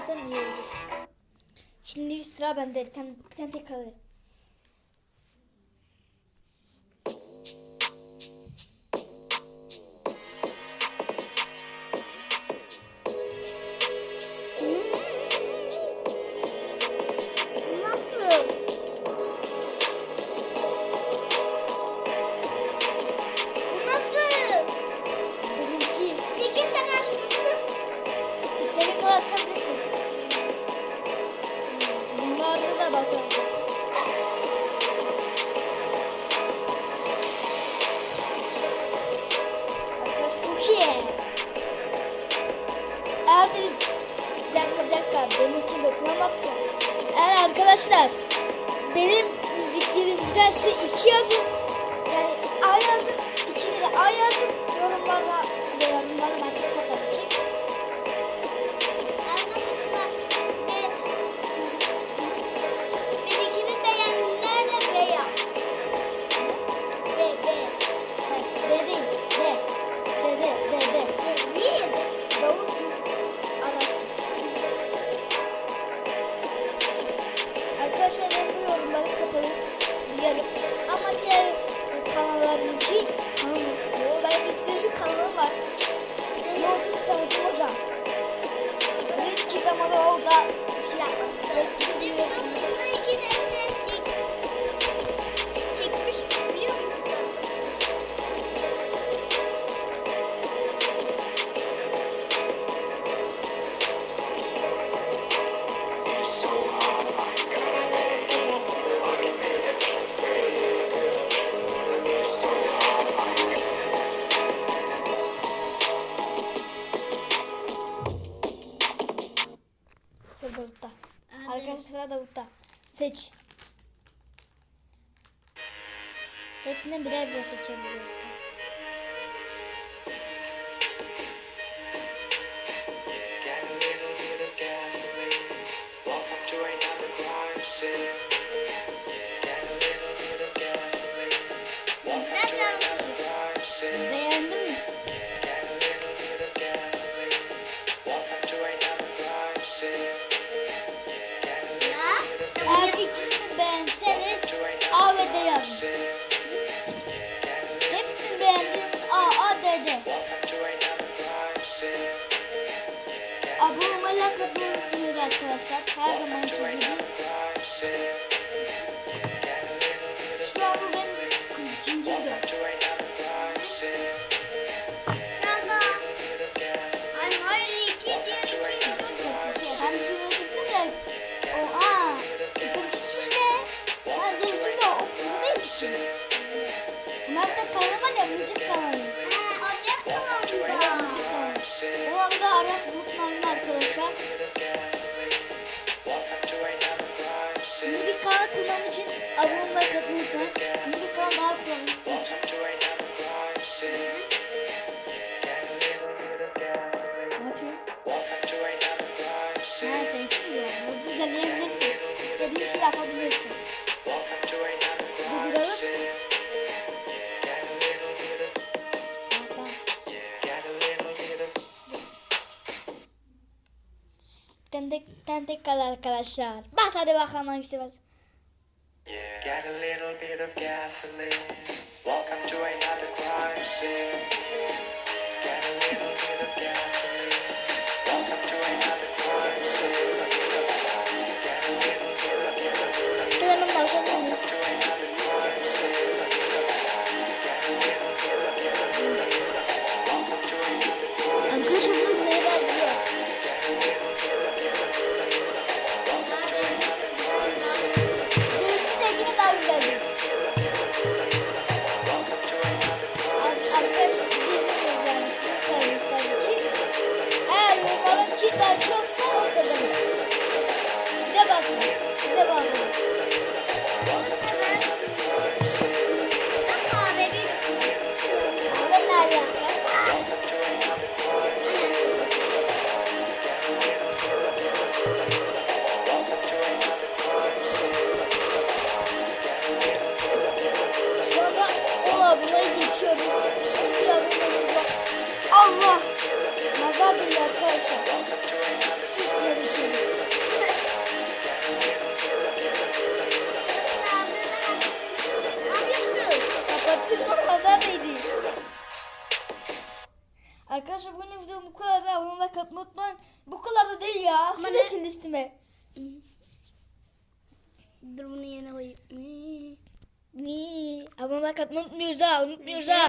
oynasam iyi olur. Şimdi sıra bende bir tane, bir tane tek kalıyor. benim müziklerim güzelse iki yazın. Yani A yazın, iki de A yazın. Yorumlara, yorumlara ben çok. Arkadaşlar Davut'ta. Seç. Hepsinden birer birer seçebiliyorsun. Hepsini beğendiniz. Aa, aa dedi. Abone olmayı, like atmayı unutmayın arkadaşlar. Her zamanki gibi. Şu an bu benim ikinci videom. içine. Bunlar da kanalı var ya müzik kanalı. O anda Aras Bulutman'ın arkadaşlar. Müzik kanal kurmam için abone olmayı katmayı unutmayın. Müzik kanal daha kurmam için. Ne yapayım? Nerede? Bu güzel yapabilirsin. İstediğin şey yapabilirsin. Tentek tentek kal arkadaşlar. Bas hadi bakalım hangisi bas. Get a little bit of gasoline. Welcome to another crime scene. Bye. Katmayı unutmayın. Bu kadar da değil ya. Ama Siz ne- listime. Dur bunu yerine koyayım. Olmayı katmayı unutmuyoruz ha. Unutmuyoruz ha.